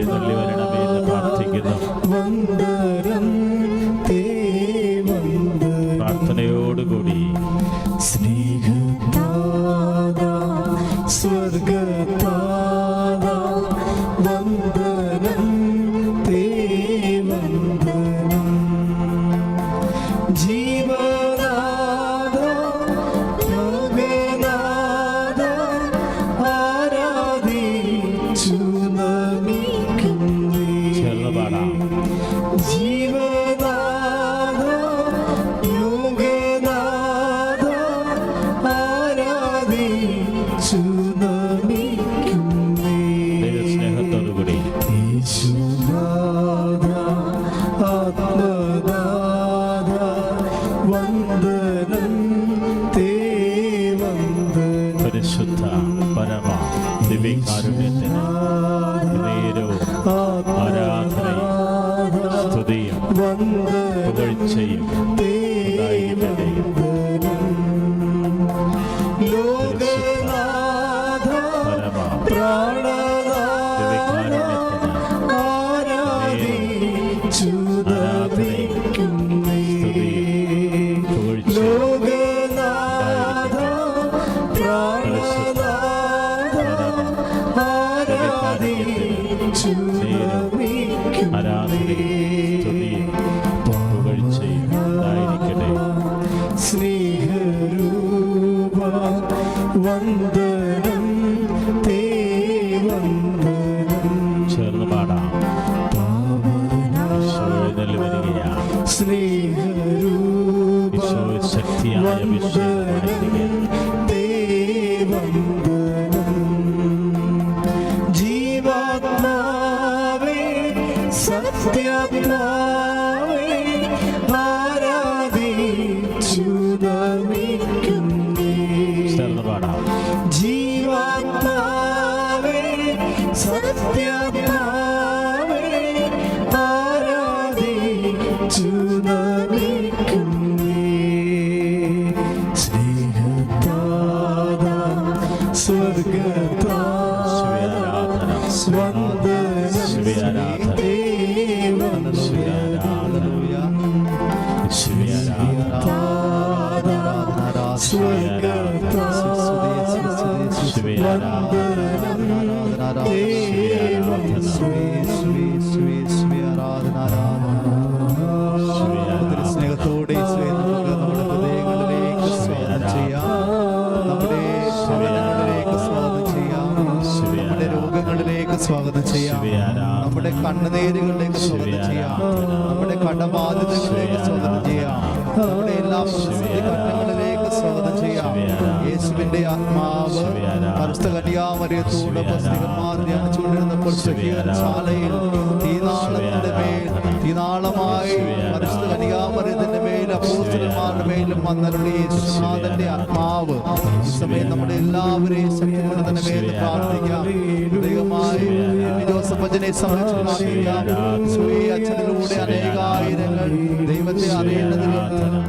എന്ന് പ്രാർത്ഥിക്കുന്നു 啊。സ്നേഹരൂപ വന്ദനം വന്ദനം നമ്മുടെ കണ്ണുനീരുകളിലേക്ക് സ്വാഗതം ചെയ്യാം. നമ്മുടെ കടബാധ്യതകളിലേക്ക് സ്വാഗതം ചെയ്യാം. നമ്മുടെ എല്ലാ ഘട്ടങ്ങളിലേക്ക് സ്വാഗതം ചെയ്യാം. യേശുവിന്റെ ആത്മാവ് പരിസ്ഥ ധ്യാനിച്ചുകൊണ്ടിരുന്നപ്പോൾ ശാലയിൽ തീനാളത്തിന്റെ മേൽ തീനാളമായി പരിസ്ഥ ആത്മാവ്. ഈ പ്രാർത്ഥിക്കാം. ദൈവമായി ദൈവത്തെ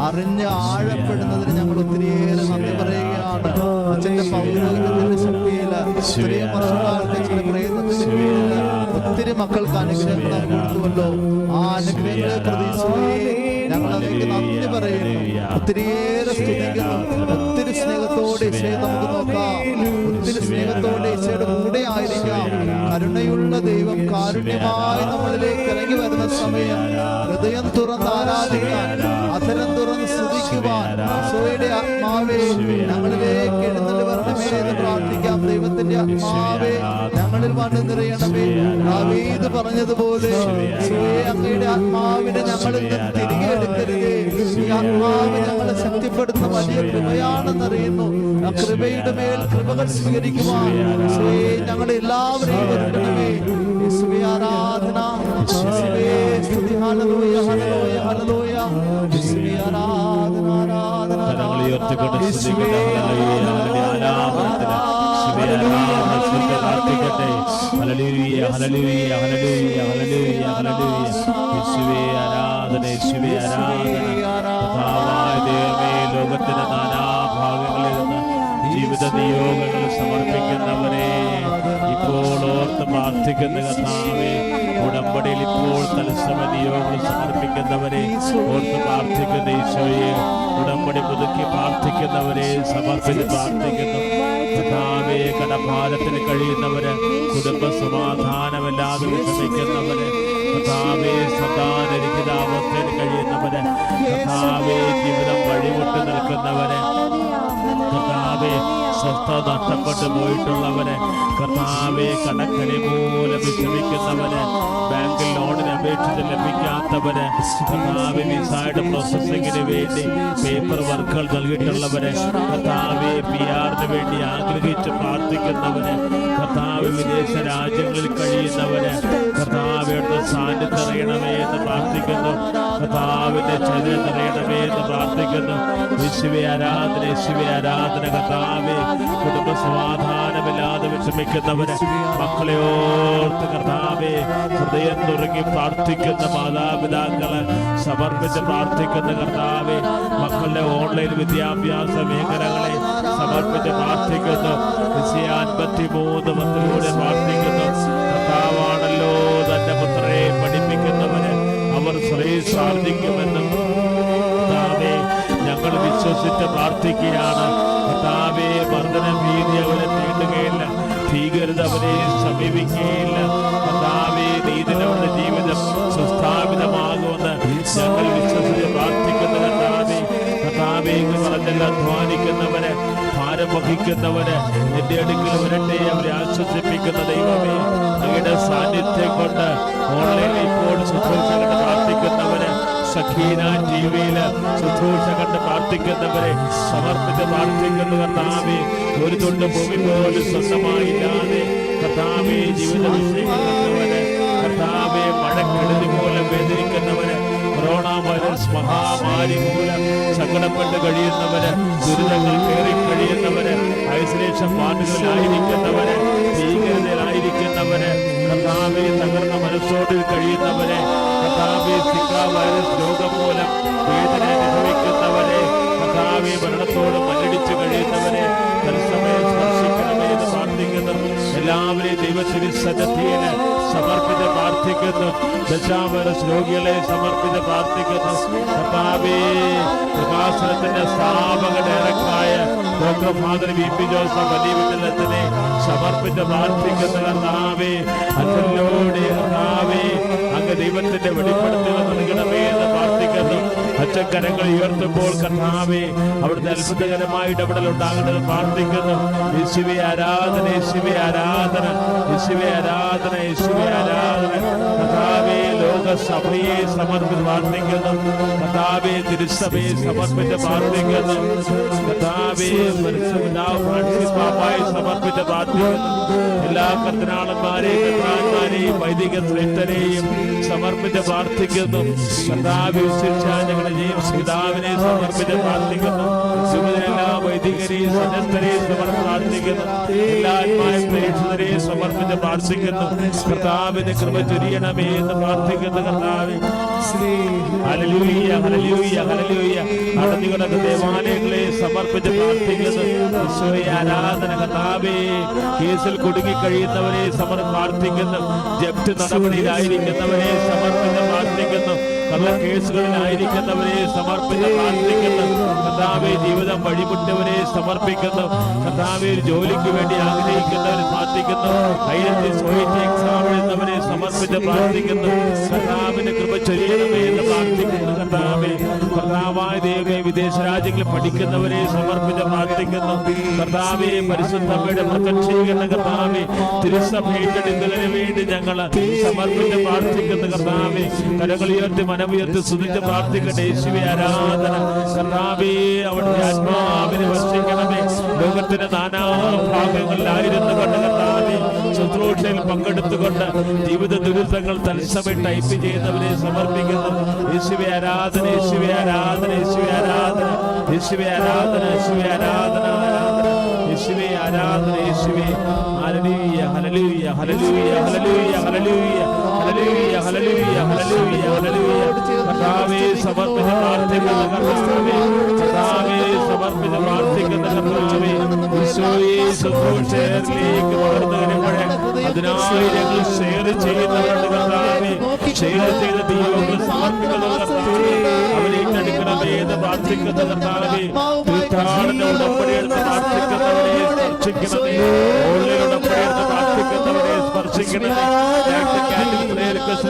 അറിഞ്ഞ് ആഴപ്പെടുന്നതിന് ഞങ്ങൾ ഒത്തിരിയേറെ നന്ദി പറയുകയാണ്. അച്ഛന്റെ അച്ഛന്റെ പ്രയത്നത്തിന്റെ ഒത്തിരി മക്കൾക്ക് അനുഗ്രഹം കൊടുത്തുവല്ലോ ആ അനുഗ്രഹങ്ങളെ പ്രതീക്ഷിക്കുകയെ ഒത്തിരിയേറെ ഒത്തിരി സ്നേഹത്തോടെ നമുക്ക് നോക്കാം ഒത്തിരി സ്നേഹത്തോടെ ഈശോയുടെ കൂടെ ആയിരിക്കാം കരുണയുള്ള ദൈവം കാരുണ്യമായി നമ്മളിലേക്ക് ഇറങ്ങി വരുന്ന സമയം ഹൃദയം തുറന്ന് ആരാധിക്കാൻ അധരം തുറന്ന് സ്തുതിക്കുവാൻ ഈശോയുടെ ആത്മാവേ ഞങ്ങളിൽ വന്നു നിറയണമേ. ദാവീദ് പറഞ്ഞതുപോലെ അങ്ങയുടെ ആത്മാവിനെ ഞങ്ങളിൽ നിന്ന് തിരികെ എടുക്കരുതേ ഈ ആത്മാവ് ഞങ്ങളെ ശക്തിപ്പെടുത്തുന്ന വലിയ കൃപയാണെന്നറിയുന്നു. ആ കൃപയുടെ മേൽ കൃപകൾ സ്വീകരിക്കുവാൻ. ഞങ്ങളെ എല്ലാവരെയും ഒരുക്കണമേ. ആരാധന. ആരാധന ആരാധന. ആരാധന. പ്രാർത്ഥിക്കട്ടെ. ഹല്ലേലൂയ, ഹല്ലേലൂയ, ഹല്ലേലൂയ, ഹല്ലേലൂയ, ഹല്ലേലൂയ. യേശുവേ ആരാധന യേശുവേ ആരാധന. ദൈവമേ ലോകത്തിന്റെ നാനാഭാഗങ്ങളിൽ നിന്ന് ജീവിത നിയോഗങ്ങൾ സമർപ്പിക്കുന്നവരെ ഇപ്പോൾ ഓർത്ത് പ്രാർത്ഥിക്കുന്ന ഉടമ്പടിയിൽ ഇപ്പോൾ തത്സമ നിയോഗങ്ങൾ സമർപ്പിക്കുന്നവരെ ഓർത്ത് പ്രാർത്ഥിക്കുന്ന ഈശോയെ ഉടമ്പടി പുതുക്കി പ്രാർത്ഥിക്കുന്നവരെ സമർപ്പിച്ച് പ്രാർത്ഥിക്കുന്നു. കർത്താവെ കടഭാരത്തിന് കഴിയുന്നവര് കുടുംബ സമാധാനമില്ലാതെ വിഷമിക്കുന്നവര് കർത്താവെ സന്താനരഹിതാവസ്ഥയിൽ കഴിയുന്നവര് കർത്താവേ ജീവിതം വഴിമുട്ട് നിൽക്കുന്നവര് കർത്താവെ സ്വസ്ഥത നഷ്ടപ്പെട്ടു പോയിട്ടുള്ളവന് കർത്താവെ കടക്കണി പോലെ വിശ്രമിക്കുന്നവന് ബാങ്കിൽ ലോണിന് അപേക്ഷിച്ച് ലഭിക്കാത്തവന് കർത്താവെ വിസയുടെ പ്രോസസ്സിങ്ങിന് വേണ്ടി പേപ്പർ വർക്കുകൾ നൽകിയിട്ടുള്ളവന് കർത്താവെ പി ആറിന് വേണ്ടി ആഗ്രഹിച്ച് പ്രാർത്ഥിക്കുന്നവന് കർത്താവ് വിദേശ രാജ്യങ്ങളിൽ കഴിയുന്നവന് കർത്താവയുടെ സാന്നിധ്യം അറിയണമേ എന്ന് പ്രാർത്ഥിക്കുന്നു. കർത്താവിന്റെ എന്ന് പ്രാർത്ഥിക്കുന്നു. യേശുവെ ആരാധന യേശുവെ ആരാധന കർത്താവെ. കുടുംബ സമാധാനമില്ലാതെ വിഷമിക്കുന്നവര് മക്കളെ ഓർത്ത് കർത്താവെ ഹൃദയം തുറങ്ങി പ്രാർത്ഥിക്കുന്ന മാതാപിതാക്കളെ സമർപ്പിച്ച് പ്രാർത്ഥിക്കുന്ന കർത്താവെ മക്കളുടെ ഓൺലൈൻ വിദ്യാഭ്യാസ മേഖലകളെ സമർപ്പിച്ച് പ്രാർത്ഥിക്കുന്നു. അൻപത്തി മൂന്ന് പത്തിലൂടെ പ്രാർത്ഥിക്കുന്നു. കർത്താവാണല്ലോ തന്റെ പുത്രരെ പഠിപ്പിക്കുന്നവന് അവർ ശ്രേയ സാധിക്കുമെന്നും കർത്താവേ ഞങ്ങൾ വിശ്വസിച്ച് പ്രാർത്ഥിക്കുകയാണ്. കർത്താവേ വർധന ഭീതി അവരെ തീണ്ടുകയില്ല ഭീകരത അവരെ സമീപിക്കുകയില്ല. കർത്താവേ നീതിനവരുടെ ജീവിതം സുസ്ഥാപിതമാകുമെന്ന് ഞങ്ങൾ ഭാരം വഹിക്കുന്നവര് അടുക്കൽ വരട്ടെ അവരെ ആശ്വസിപ്പിക്കുന്ന ദൈവമേ. അങ്ങയുടെ സാന്നിധ്യം കൊണ്ട് ഓൺലൈനിൽ ഇപ്പോൾ ശുശ്രൂഷ കണ്ട് സഖീന ടി വിയിൽ ശുശ്രൂഷ കണ്ട് പ്രാർത്ഥിക്കുന്നവരെ സമർപ്പിച്ച് പ്രാർത്ഥിക്കുന്ന കർത്താവെ. ഒരു തൊണ്ട് ഭൂമി പോലും സ്വന്തമായില്ലാതെ കർത്താവെ ജീവിതം കർത്താവെ മഴക്കെടുതി മൂലം വേദനിക്കുന്നവര് കൊറോണ വൈറസ് മഹാമാരി മൂലം സങ്കടപ്പെട്ട് കഴിയുന്നവര് ദുരിതങ്ങൾ കയറി കഴിയുന്നവര് ഐസൊലേഷൻ വാർഡുകളിലായിരിക്കുന്നവര് ഭീകരതയിലായിരിക്കുന്നവര് കർത്താവെ തകർന്ന മനസ്സോടിൽ കഴിയുന്നവരെ കർത്താവെ സിക്ക വൈറസ് രോഗം മൂലം വേദന അനുഭവിക്കുന്നവരെ കർത്താവെ മരണത്തോട് മല്ലടിച്ച് കഴിയുന്നവരെ തത്സമയം സ്പർശിക്കണമെന്ന് പ്രാർത്ഥിക്കുന്നു. എല്ലാവരെയും ദൈവത്തിന് സന്നദ്ധിയിൽ സമർപ്പിച്ച് പ്രാർത്ഥിക്കുന്നു. ദശാവരസ് രോഗികളെ സമർപ്പിച്ച് പ്രാർത്ഥിക്കുന്നു. കർത്താവേ കൃപാസനത്തിന്റെ സ്ഥാപക ഡയറക്ടറായ doctor father V. P. Joseph വലിയത്തിനെ സമർപ്പിച്ച് പ്രാർത്ഥിക്കുന്ന അങ്ങ് ദൈവത്തിന്റെ വെളിപ്പെടുത്തൽ നൽകണമേ എന്ന് പ്രാർത്ഥിക്കുന്നു. അച്ഛക്കരങ്ങൾ ഉയർത്തുമ്പോൾ കർത്താവേ അവിടുത്തെ അത്ഭുതകരമായ ഇടപെടൽ ഉണ്ടാകേണ്ടത് പ്രാർത്ഥിക്കുന്നു. യേശുവെ ആരാധന യേശുവെ ആരാധന യേശുവെ ആരാധന യേശുവെ ആരാധന. കർത്താവേ ലോകസഭയെ സമർപ്പിച്ച് പ്രാർത്ഥിക്കുന്നു. കർത്താവേ തിരുസഭയെ സമർപ്പിച്ച് പ്രാർത്ഥിക്കുന്നു. കർത്താവേ സമർപ്പിച്ച് പ്രാർത്ഥിക്കുന്നു. എല്ലാ കർത്തനാളന്മാരെയും കർത്താന്മാരെയും വൈദിക ശ്രേഷ്ഠരെയും സമർപ്പിച്ച് പ്രാർത്ഥിക്കുന്നു. കർത്താവ് ഞങ്ങളുടെ ജെയിംസ് പിതാവിനെ സമർപ്പിച്ച് പ്രാർത്ഥിക്കുന്നു. എല്ലാ വൈദികരെയും സന്നദ്ധരെയും സമർപ്പിച്ച് പ്രാർത്ഥിക്കുന്നു. എല്ലാ ആത്മായ പ്രേക്ഷകരെയും സമർപ്പിച്ച് പ്രാർത്ഥിക്കുന്നു. കർത്താവിന് കൃപ ചൊരിയണമേ എന്ന് പ്രാർത്ഥിക്കുന്നു കർത്താവ്. ദേവാലയങ്ങളെ സമർപ്പിച്ച് പ്രാർത്ഥിക്കുന്നു. ആരാധന കർത്താവേ. കേസിൽ കുടുങ്ങി കഴിയുന്നവരെ സമർ പ്രാർത്ഥിക്കുന്നു. ജപ്റ്റ് നടപടിയിലായിരിക്കുന്നവരെ സമർപ്പിച്ച് പ്രാർത്ഥിക്കുന്നു. കള്ള കേസുകളിലായിരിക്കുന്നവരെ സമർപ്പിച്ച് പ്രാർത്ഥിക്കുന്നു. കഥാവെ ജീവിതം വഴിമുട്ടവരെ സമർപ്പിക്കുന്നു. കഥാവെ ജോലിക്ക് വേണ്ടി ആഗ്രഹിക്കുന്നവരെ പ്രാർത്ഥിക്കുന്നു. എക്സാം എഴുതുന്നവരെ സമർപ്പിച്ച് പ്രാർത്ഥിക്കുന്നു. കർത്താവിന് വിദേശ രാജ്യങ്ങളിൽ പഠിക്കുന്നവരെ സമർപ്പിച്ച് പ്രാർത്ഥിക്കുന്നു. കർത്താവെ പരിശുദ്ധമ്മയുടെ പ്രത്യക്ഷീകരണ കർത്താവെ തിരുസഭയുടെ വേണ്ടി ഞങ്ങൾ സമർപ്പിച്ച് പ്രാർത്ഥിക്കുന്നു കർത്താവെ. കരകൾ ഉയർത്തി മനമുയർത്തി സ്തുതിച്ച് പ്രാർത്ഥിക്കട്ടെ. യേശുവി ആരാധന. കർത്താവേ അവിടുത്തെ ആത്മാവിനെ വർഷിക്കണമേ ലോകത്തിന്റെ നാനാ ഭാഗങ്ങളിലായിരുന്നു കൊണ്ട് കർത്താവെ. ശുശ്രൂഷയിൽ പങ്കെടുത്തുകൊണ്ട് ജീവിത ദുരിതങ്ങൾ തത്സമയം ടൈപ്പ് ചെയ്യുന്നവരെ സമർപ്പിക്കുന്നു. യേശുവെ ആരാധന യേശുവെ ആരാധന യേശുവെ ആരാധന യേശുവെ ആരാധന യേശുവെ ആരാധന യേശുവെ ആരാധന യേശുവെ. Hallelujah hallelujah hallelujah hallelujah hallelujah hallelujah hallelujah hallelujah ഹല്ലേലൂയ. കർത്താവേ സമർപ്പിത പ്രാർത്ഥിക്കുന്ന കർത്താവേ കർത്താവേ സമർപ്പിത പ്രാർത്ഥിക്കുന്ന കർത്താവേ ഈശോയെ സുഖോഷേറിലേക്ക് വളർന്നു വരുമ്പോൾ അതിനായിരങ്ങൾ ഷെയർ ചെയ്യുന്നവരുടെ കർത്താവേ ഷെയർ ചെയ്ത ദൈവങ്ങൾ സമർപ്പിക്കുന്ന കർത്താവേ അവരെ ഏറ്റെടുക്കണമേ എന്ന് പ്രാർത്ഥിക്കുന്ന കർത്താവേ തീർത്ഥാടന ഉടമ്പടിയെടുത്ത് പ്രാർത്ഥിക്കുന്നവരെ സ്പർശിക്കണമേ. ഓൺലൈൻ ഉടമ്പടിയെടുത്ത് പ്രാർത്ഥിക്കുന്നവരെ സ്പർശിക്കണമേ.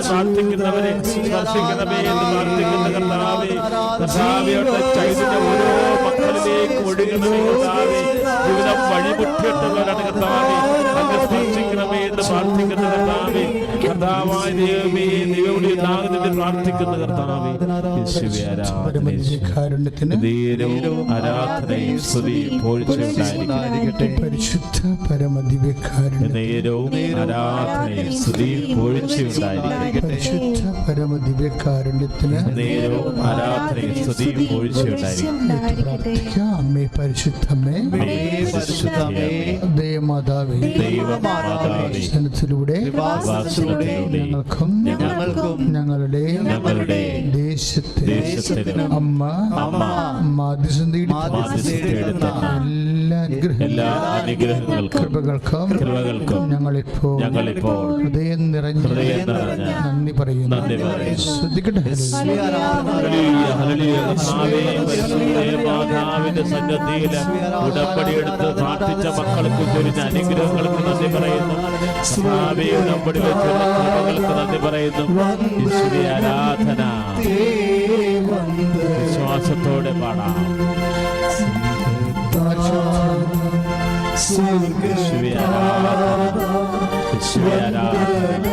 പ്രാർത്ഥിക്കുന്നവരെ സ്പർശിക്കണമേ എന്ന് പ്രാർത്ഥിക്കുന്ന കർത്താവേ. കർത്താവയുടെ ചൈതന്യം ഓരോ മക്കളിലേക്ക് ഒഴുകണമേ കർത്താവേ. ജീവിതം സ്പർശിക്കണമേ എന്ന് പ്രാർത്ഥിക്കുന്ന കർത്താവേ. കർത്താവായ ദൈവമേ ദൈവമുടി നാഗത്തിന്റെ പ്രാർത്ഥിക്കുന്ന കർത്താവേ. യേശുവേ ആരാധന യേശുവേ. കാരുണ്യത്തിന് ധീരവും ആരാധനയും സ്തുതിയും പോഴ്ചയുണ്ടായിരിക്കട്ടെ പരിശുദ്ധ പരമദിവ്യക്കാരുണ്യ നേരവും ആരാധനയും സ്തുതിയും പോഴ്ചയുണ്ടായിരിക്കട്ടെ പരിശുദ്ധ പരമദിവ്യക്കാരുണ്യത്തിന് നേരവും ആരാധനയും സ്തുതിയും പോഴ്ചയുണ്ടായിരിക്കട്ടെ പ്രാർത്ഥിക്കാം അമ്മേ പരിശുദ്ധമ്മേ പരിശുദ്ധമേ ദൈവമാതാവേ ദൈവമാതാവേ ഞങ്ങൾക്കും ഞങ്ങൾക്കും ഞങ്ങളുടെ ഞങ്ങളുടെ ദേശത്തെ ദേശത്തിനും അമ്മ അമ്മ മാധ്യസം തേടി മാധ്യസ്ഥം തേടുന്ന എല്ലാ അനുഗ്രഹ എല്ലാ അനുഗ്രഹങ്ങൾക്കും കൃപകൾക്കും കൃപകൾക്കും ഞങ്ങളിപ്പോൾ ഞങ്ങളിപ്പോൾ ഹൃദയം നിറഞ്ഞ നന്ദി പറയുന്നു. ശ്രദ്ധിക്കട്ടെ? ഉടമ്പടിയെടുത്ത് പ്രാർത്ഥിച്ച മക്കൾക്ക് അനുഗ്രഹങ്ങൾക്ക് നന്ദി പറയുന്നു. ഉടമ്പടി നന്ദി പറയുന്നു. ആരാധന. വിശ്വാസത്തോടെ പാടാം. ആരാധന. ആരാധന.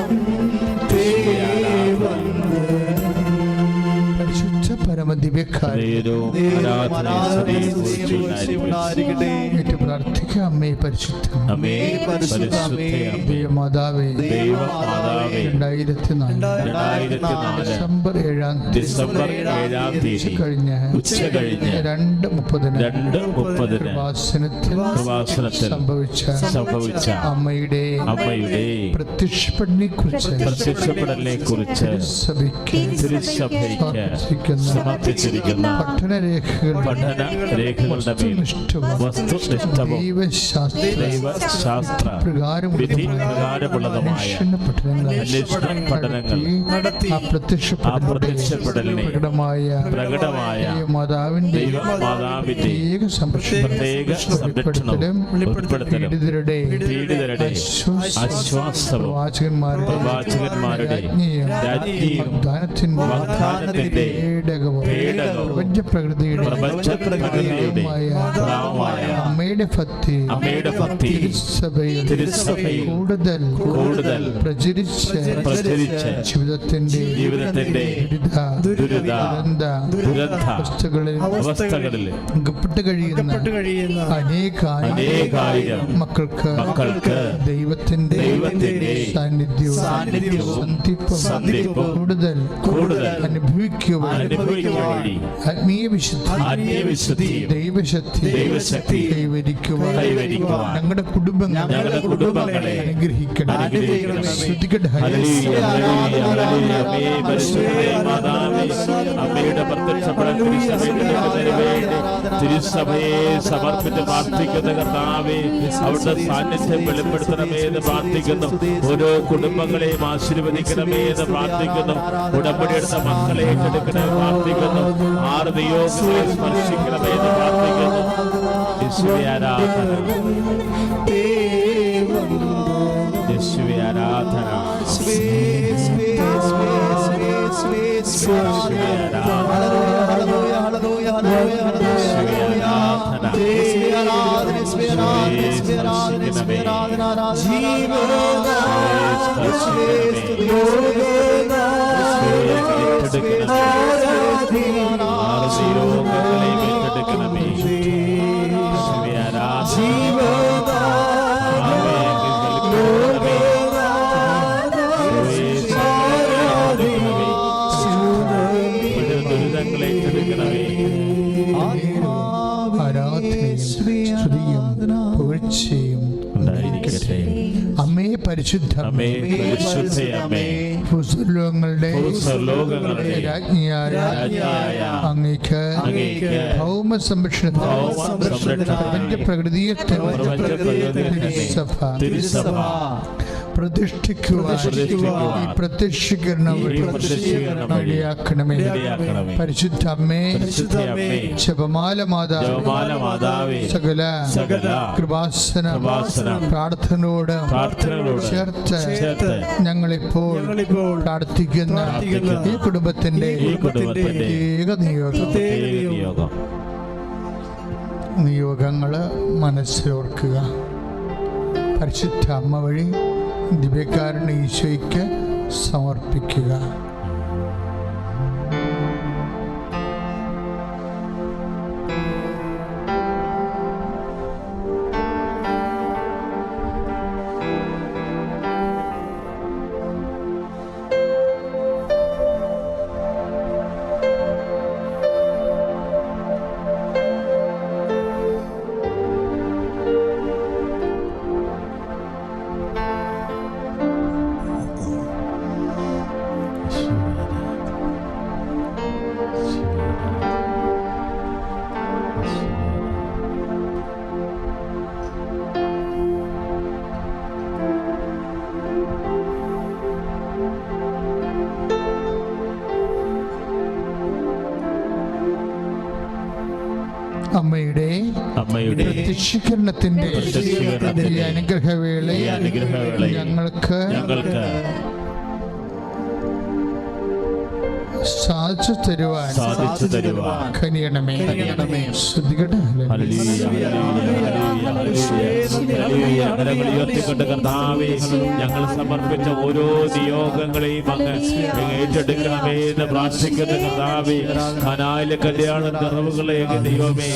പ്രാർത്ഥിക്കാം അമ്മേ പരിശുദ്ധ അമ്മേ. പരിശുദ്ധേ അമ്മേ. മാതാവേ ദൈവമാതാവേ. രണ്ടായിരത്തി നാല് രണ്ടായിരത്തി നാല് ഡിസംബർ ഏഴാം തീയതി ഡിസംബർ ഏഴാം തീയതി കഴിഞ്ഞ് ഉച്ച കഴിഞ്ഞ് രണ്ട് മുപ്പതിന് രണ്ട് മുപ്പതിന് കൃപാസനത്തിൽ സംഭവിച്ച സംഭവിച്ച അമ്മയുടെ അമ്മയുടെ പ്രത്യക്ഷപ്പെടലിനെ കുറിച്ച് പ്രത്യക്ഷപ്പെടലിനെ കുറിച്ച് സഭയ്ക്ക് തിരുസഭയ്ക്ക് സമർപ്പിക്കുന്ന പഠനരേഖകൾ പഠന രേഖകളുടെ മേൽ വസ്തുനിഷ്ഠവും വസ്തുനിഷ്ഠവും ദൈവശാസ്ത്ര ദൈവശാസ്ത്ര വിധി പ്രകാരമുള്ളതുമായ അന്വേഷണ പഠനങ്ങൾ നടത്തി പ്രത്യക്ഷപ്പെടലിനെ പ്രകടമായ മാതാവിന്റെ പ്രത്യേക സംരക്ഷണവും പീഡിതരുടെ ആശ്വാസവും പ്രവാചകന്മാരുടെ രാജ്ഞിയും പേടകവും പ്രപഞ്ചപ്രകൃതിയുടെ അമ്മയുടെ ഭക്തി അമ്മയുടെ ഭക്തി തിരുസഭയിൽ തിരുസഭയിൽ കൂടുതൽ കൂടുതൽ പ്രചരിച്ച് പ്രചരിച്ച് ജീവിതത്തിന്റെ ജീവിതത്തിന്റെ ദുരിത ദുരന്ത ദുരന്ത അവസ്ഥകളിൽ അവസ്ഥകളിൽ അകപ്പെട്ട് കഴിയുന്ന അനേകായിരം അനേകായിരം മക്കൾക്ക് മക്കൾക്ക് ദൈവത്തിന്റെ ദൈവത്തിന്റെ സാന്നിധ്യവും സാന്നിധ്യവും സന്ധിപ്പും സന്ധിപ്പും കൂടുതൽ കൂടുതൽ അനുഭവിക്കുവാൻ അനുഭവിക്കുക വിശുദ്ധി ആത്മീയ വിശുദ്ധി ദൈവശക്തി. ദൈവശക്തി. കൈവരിക്കുവാൻ. കൈവരിക്കുവാൻ. ഞങ്ങളുടെ കുടുംബങ്ങൾ ഞങ്ങളുടെ കുടുംബങ്ങളെ അനുഗ്രഹിക്കണം അനുഗ്രഹിക്കണമേ. ശ്രദ്ധിക്കട്ടെ. അമ്മയുടെ തിരുസഭയെ സമർപ്പിച്ച് പ്രാർത്ഥിക്കുന്ന കർത്താവേ അവിടുത്തെ സാന്നിധ്യം വെളിപ്പെടുത്തണമേ എന്ന് പ്രാർത്ഥിക്കുന്നു. ഓരോ കുടുംബങ്ങളെയും ആശീർവദിക്കണമേ എന്ന് പ്രാർത്ഥിക്കുന്നു. ഉടമ്പടി എടുത്ത മക്കളെ ഏറ്റെടുക്കണമേ പ്രാർത്ഥിക്കുന്നു. ആറ് ദൈവങ്ങളെ സ്പർശിക്കണമേ എന്ന് പ്രാർത്ഥിക്കുന്നു. യേശുവേ ആരാധന. യേശുവേ ആരാധന. യേശുവേ ആരാധന യേശുവേ ആരാധന പരിശുദ്ധമേ പരിശുദ്ധയമേ പുസ്തകങ്ങളുടെ രാജ്ഞിയായ അങ്ങേക്ക് ഭൗമ സംരക്ഷണത്തിന് പ്രകൃതിയെ തിരുസഭ. തിരുസഭ. പരിശുദ്ധ അമ്മേ സകല കൃപാസന പ്രാർത്ഥനയോട് ചേർത്ത് ഞങ്ങളിപ്പോൾ പ്രാർത്ഥിക്കുന്ന ഈ കുടുംബത്തിന്റെ പ്രത്യേക നിയോഗങ്ങൾ മനസ്സിലോർക്കുക. പരിശുദ്ധ അമ്മ വഴി ദിവ്യക്കാരന് ഈശോയ്ക്ക് സമർപ്പിക്കുക പ്രത്യക്ഷീകരണത്തിന്റെ ഈ അനുഗ്രഹവേളയിൽ ഞങ്ങൾക്ക് സാധിച്ചു തരുവാൻ. സാധിച്ചു തരുവാൻ. കനിയണമേ. കനിയണമേ. ശ്രദ്ധിക്കട്ടെ? ഉയർത്തിക്കൊണ്ട് കർത്താവേ ഞങ്ങൾ സമർപ്പിച്ച ഓരോ നിയോഗങ്ങളെയും അങ്ങ് ഏറ്റെടുക്കണമേ എന്ന് പ്രാർത്ഥിക്കുന്ന കർത്താവെ കനാലിലെ കല്യാണ നിറവുകളെ ദൈവമേ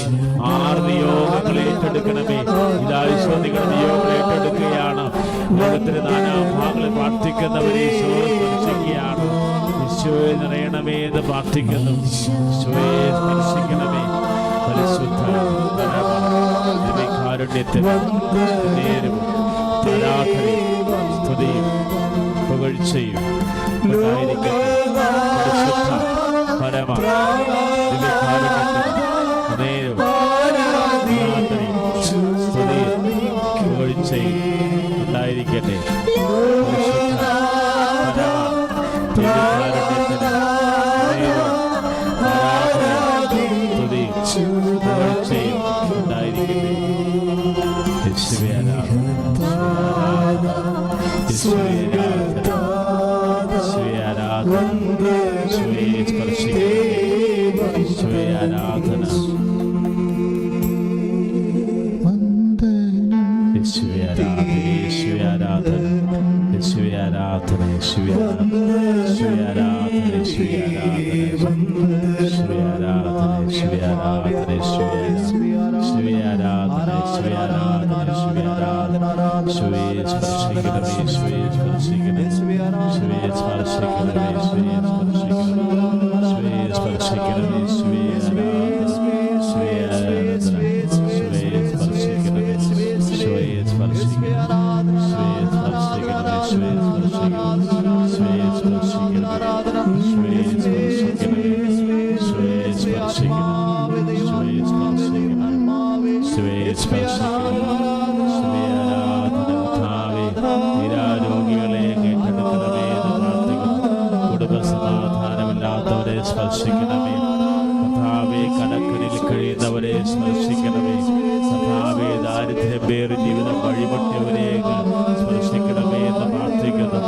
ആറ് നിയോഗങ്ങളെ ഏറ്റെടുക്കണമേ. ഇതായിശോ നിങ്ങളുടെ നിയോഗങ്ങളെ ഏറ്റെടുക്കുകയാണ് ലോകത്തിന്റെ നാനാഭാഗങ്ങളിൽ പ്രാർത്ഥിക്കുന്നവരെ ശ്രദ്ധിക്കുകയാണ് ഈശോയെ നിറയണമേ എന്ന് പ്രാർത്ഥിക്കുന്നു ഈശോയെ സ്പർശിക്കണമേ പരിശുദ്ധ കാരുണ്യത്തിന് നേരും സ്തുതിയും പുകഴ്ചയും ഉണ്ടായിരിക്കട്ടെ. പരിശുദ്ധ Sweet, ദാരിദ്ര്യം പേറി ജീവിതം വഴിപൊട്ടിയവരെ സ്പർശിക്കണമേ എന്ന് പ്രാർത്ഥിക്കുന്നു.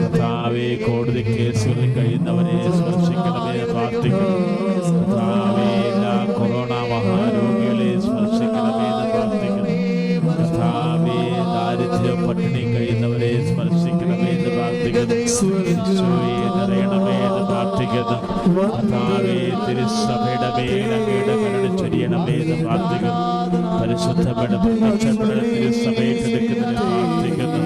കർത്താവേ കോടതി കേസുകളിൽ കഴിയുന്നവരെ സ്പർശിക്കണമേ പ്രാർത്ഥിക്കുന്നു. കർത്താവേ എല്ലാ കൊറോണ മഹാരോഗികളെ സ്പർശിക്കണമേ എന്ന് പ്രാർത്ഥിക്കുന്നു. കർത്താവേ ദാരിദ്ര്യ പട്ടിണി കഴിയുന്നവരെ സ്പർശിക്കണമേ എന്ന് പ്രാർത്ഥിക്കുന്നു. നിറയണമേ എന്ന് പ്രാർത്ഥിക്കുന്നു. കർത്താവേ തിരുസഭയുടെ ചൊരിയണമേ എന്ന് പ്രാർത്ഥിക്കുന്നു പരിശുദ്ധപ്പെട പ്രത്യക്ഷപ്പെട തിരുസഭയെ എടുക്കുന്നതിന് പ്രാർത്ഥിക്കുന്നു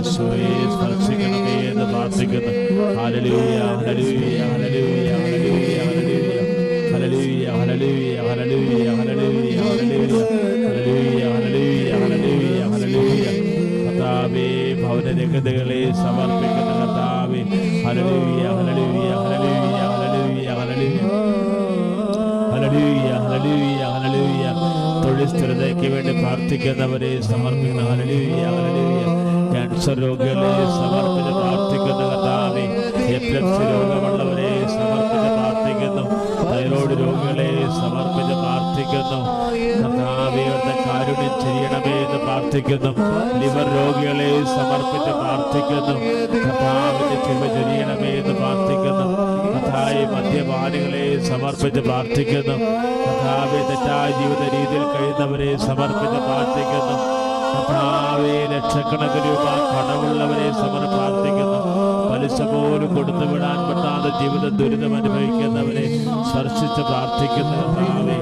ഈശോയെ സ്പർശിക്കണമേ എന്ന് പ്രാർത്ഥിക്കുന്നു ഹല്ലേലൂയ hallelujah hallelujah hallelujah hallelujah hallelujah hallelujah hallelujah hallelujah hallelujah hallelujah ഹല്ലേലൂയ കർത്താവേ ഭവന രംഗത്ത് കർത്താവേ ഹല്ലേലൂയ hallelujah hallelujah hallelujah hallelujah hallelujah ഹല്ലേലൂയ തൊഴിൽ സ്ഥിരതയ്ക്ക് വേണ്ടി പ്രാർത്ഥിക്കുന്നവരെ സമർപ്പിക്കുന്ന. ഹല്ലേലൂയ ഹല്ലേലൂയ ക്യാൻസർ രോഗികളെ സമർപ്പിച്ച് പ്രാർത്ഥിക്കുന്ന കർത്താവേ. എപ്പിലെപ്സി രോഗമുള്ളവരെ സമർപ്പിച്ച് പ്രാർത്ഥിക്കുന്നു. തൈറോയ്ഡ് രോഗികളെ സമർപ്പിച്ച് പ്രാർത്ഥിക്കുന്നു. കർത്താവേ അവിടുത്തെ കാരുണ്യം ചെയ്യണമേ എന്ന് പ്രാർത്ഥിക്കുന്നു. ലിവർ രോഗികളെ സമർപ്പിച്ച് പ്രാർത്ഥിക്കുന്നു. കർത്താവിന്റെ ചെവ ചൊരിയണമേ എന്ന് പ്രാർത്ഥിക്കുന്നു. കഥായി മദ്യപാനികളെ സമർപ്പിച്ച് പ്രാർത്ഥിക്കുന്നു. കഥാവെ തെറ്റായ ജീവിത രീതിയിൽ കഴിയുന്നവരെ സമർപ്പിച്ച് പ്രാർത്ഥിക്കുന്നു കർത്താവേ ലക്ഷക്കണക്കിന് രൂപ കടമുള്ളവരെ സമർ പ്രാർത്ഥിക്കുന്നു പലിശ പോലും കൊടുത്തു വിടാൻ പറ്റാതെ ജീവിത ദുരിതം അനുഭവിക്കുന്നവരെ സ്പർശിച്ച് പ്രാർത്ഥിക്കുന്നു കർത്താവെ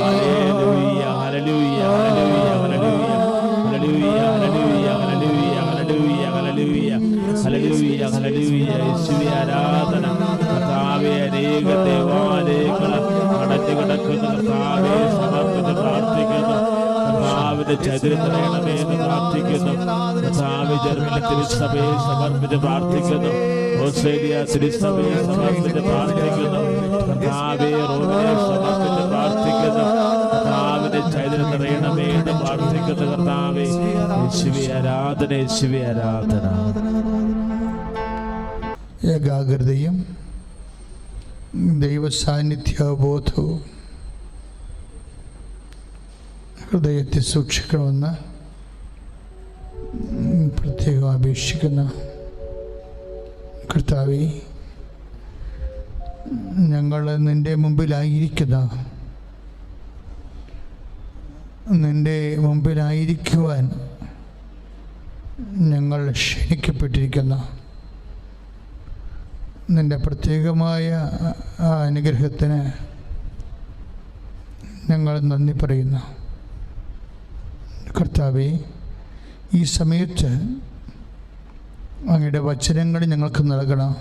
ഹല്ലേലൂയ hallelujah hallelujah hallelujah hallelujah hallelujah hallelujah ഹലലൂയ ഹലലൂയ ഹലലൂയ യേശുവേ ആരാധന കർത്താവെ അനേക ദേവാലയങ്ങൾ എന്ന് പ്രാർത്ഥിക്കുന്നു സമർപ്പിച്ച് പ്രാർത്ഥിക്കുന്നു സമർപ്പിച്ച് പ്രാർത്ഥിക്കുന്നു എന്ന് പ്രാർത്ഥിക്കുന്നു ആരാധന ആരാധന ഏകാഗ്രതയും ദൈവസാന്നിധ്യബോധവും ഹൃദയത്തെ സൂക്ഷിക്കണമെന്ന് പ്രത്യേകം അപേക്ഷിക്കുന്ന കർത്താവി ഞങ്ങൾ നിന്റെ മുമ്പിലായിരിക്കുന്ന നിന്റെ മുമ്പിലായിരിക്കുവാൻ ഞങ്ങൾ ക്ഷണിക്കപ്പെട്ടിരിക്കുന്ന നിന്റെ പ്രത്യേകമായ ആ അനുഗ്രഹത്തിന് ഞങ്ങൾ നന്ദി പറയുന്നു. കർത്താവെ ഈ സമയത്ത് അങ്ങയുടെ വചനങ്ങൾ ഞങ്ങൾക്ക് നൽകണം.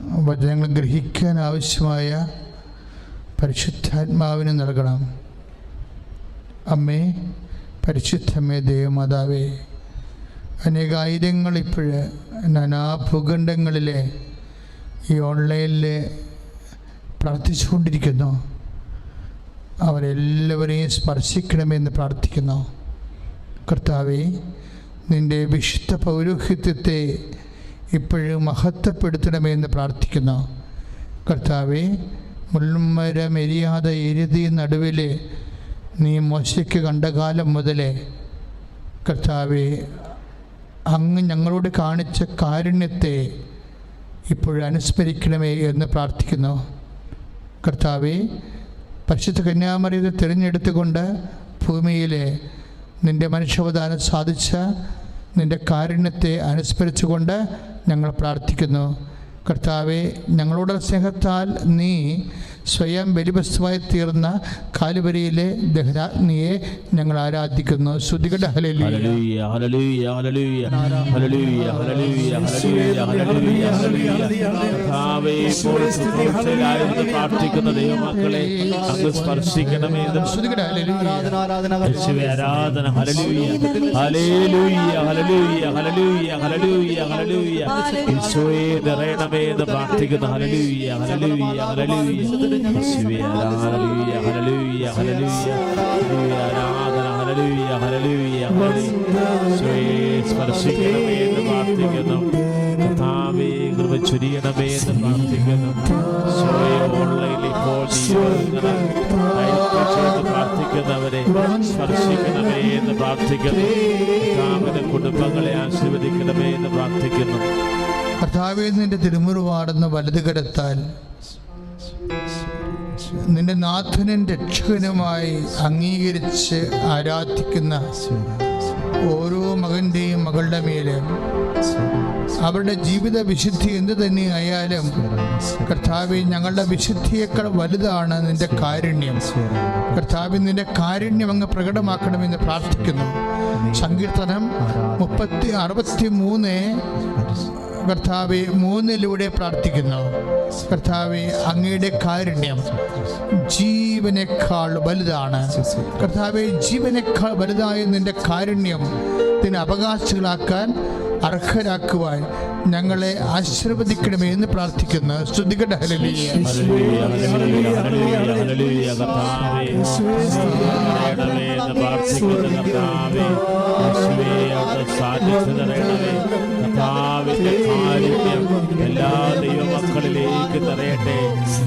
വചനങ്ങൾ ഗ്രഹിക്കാൻ ആവശ്യമായ പരിശുദ്ധാത്മാവിന് നൽകണം. അമ്മേ പരിശുദ്ധമേ ദേവമാതാവേ അനേകായിരങ്ങൾ ഇപ്പോഴ് നാനാ ഭൂഖണ്ഡങ്ങളിലെ ഈ ഓൺലൈനിൽ പ്രാർത്ഥിച്ചുകൊണ്ടിരിക്കുന്നു. അവരെല്ലാവരെയും സ്പർശിക്കണമെന്ന് പ്രാർത്ഥിക്കുന്നു. കർത്താവെ നിന്റെ വിശുദ്ധ പൗരോഹിത്യത്തെ ഇപ്പോഴും മഹത്വപ്പെടുത്തണമെന്ന് പ്രാർത്ഥിക്കുന്നു. കർത്താവെ മുൾമരമെരിയാതെ എരുതി നടുവിൽ നീ മോശയ്ക്ക് കണ്ട കാലം മുതലേ കർത്താവെ അങ്ങ് ഞങ്ങളോട് കാണിച്ച കാരുണ്യത്തെ ഇപ്പോഴനുസ്മരിക്കണമേ എന്ന് പ്രാർത്ഥിക്കുന്നു. കർത്താവെ പരിശുദ്ധ കന്യാമറിയത്തെ തിരഞ്ഞെടുത്തുകൊണ്ട് ഭൂമിയിലെ നിന്റെ മനുഷ്യവധാനം സാധിച്ച നിന്റെ കാരുണ്യത്തെ അനുസ്മരിച്ചുകൊണ്ട് ഞങ്ങൾ പ്രാർത്ഥിക്കുന്നു. കർത്താവെ ഞങ്ങളുടെ സ്നേഹത്താൽ നീ സ്വയം ബലിപസ്തുവായി തീർന്ന കാലുവരിയിലെ ദഹരാഗ്നിയെ ഞങ്ങൾ ആരാധിക്കുന്നു. ശ്രുതികട. പ്രാർത്ഥിക്കുന്ന ദൈവമക്കളെ അങ്ങ് സ്പർശിക്കണമേ. ആരാധന ഈശോയെ നിറയണമേ എന്ന് പ്രാർത്ഥിക്കുന്ന ഹലലൂയ്യ ഹലലൂയ്യ ഹലലൂയ്യ സ്പർശിക്കണമേ എന്ന് പ്രാർത്ഥിക്കുന്നു. കഥാവേ കൃപ ചുരിയണമേ എന്ന് പ്രാർത്ഥിക്കുന്നു. സ്വയം ഓൺലൈനിൽ ഇപ്പോൾ ചെയ്ത് പ്രാർത്ഥിക്കുന്നവരെ സ്പർശിക്കണമേ എന്ന് പ്രാർത്ഥിക്കുന്നു. കർത്താവിന്റെ കുടുംബങ്ങളെ ആശീർവദിക്കണമേ എന്ന് പ്രാർത്ഥിക്കുന്നു നിന്റെ തിരുമുറിവാടുന്ന വലത് കിടത്താൻ നിന്റെ നാഥനും രക്ഷകനുമായി അംഗീകരിച്ച് ആരാധിക്കുന്ന ഓരോ മകന്റെയും മകളുടെ മേലും അവരുടെ ജീവിത വിശുദ്ധി എന്ത് തന്നെയായാലും കർത്താവ് ഞങ്ങളുടെ വിശുദ്ധിയേക്കാൾ വലുതാണ് നിന്റെ കാരുണ്യം. കർത്താവ് നിന്റെ കാരുണ്യം അങ്ങ് പ്രകടമാക്കണമെന്ന് പ്രാർത്ഥിക്കുന്നു. സങ്കീർത്തനം മുപ്പത്തി അറുപത്തി മൂന്ന് കർത്താവ് മൂന്നിലൂടെ പ്രാർത്ഥിക്കുന്നു. കർത്താവെ അങ്ങയുടെ കാരുണ്യം ജീവനേക്കാൾ വലുതാണ്. കർത്താവെ ജീവനേക്കാൾ വലുതായ നിന്റെ കാരുണ്യം ഇതിന് അവകാശികളാക്കാൻ അർഹരാക്കുവാൻ ഞങ്ങളെ ആശീർവദിക്കണമേ എന്ന് പ്രാർത്ഥിക്കുന്ന. പ്രാർത്ഥിക്കുന്നു സാന്നിധ്യം. കർത്താവിന്റെ കാരുണ്യം എല്ലാ ദൈവമക്കളിലേക്ക് നിറയട്ടെ.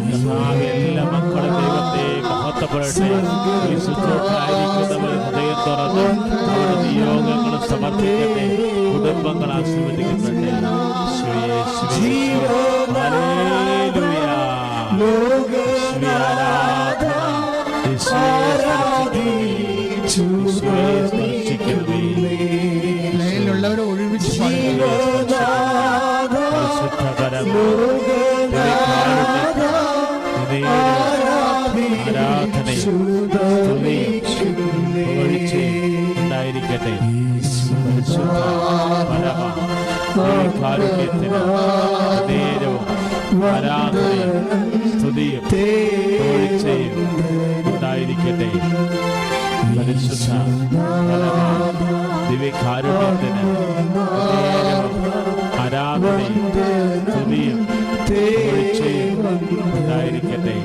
കർത്താവ് എല്ലാ മക്കളും ദൈവത്തെ മഹത്വപ്പെടട്ടെ ഈ ശുശ്രൂഷായിരിക്കുന്നവർ ഹൃദയം തുറന്ന് അവരുടെ നിയോഗങ്ങൾ സമർപ്പിക്കട്ടെ. കുടുംബങ്ങൾ ആശീർവദിക്കപ്പെടട്ടെ യേശുവേ, യേശുവേ, യേശുവേ. ഉണ്ടായിരിക്കട്ടെ കാരുണ്യത്തിന് നേരവും ആരാധനയും സ്തുതിയും പുകഴ്ചയും ഉണ്ടായിരിക്കട്ടെ. പരിശുദ്ധ ദിവ്യകാരുണ്യത്തിന് സ്തുതിയും ഉണ്ടായിരിക്കട്ടെ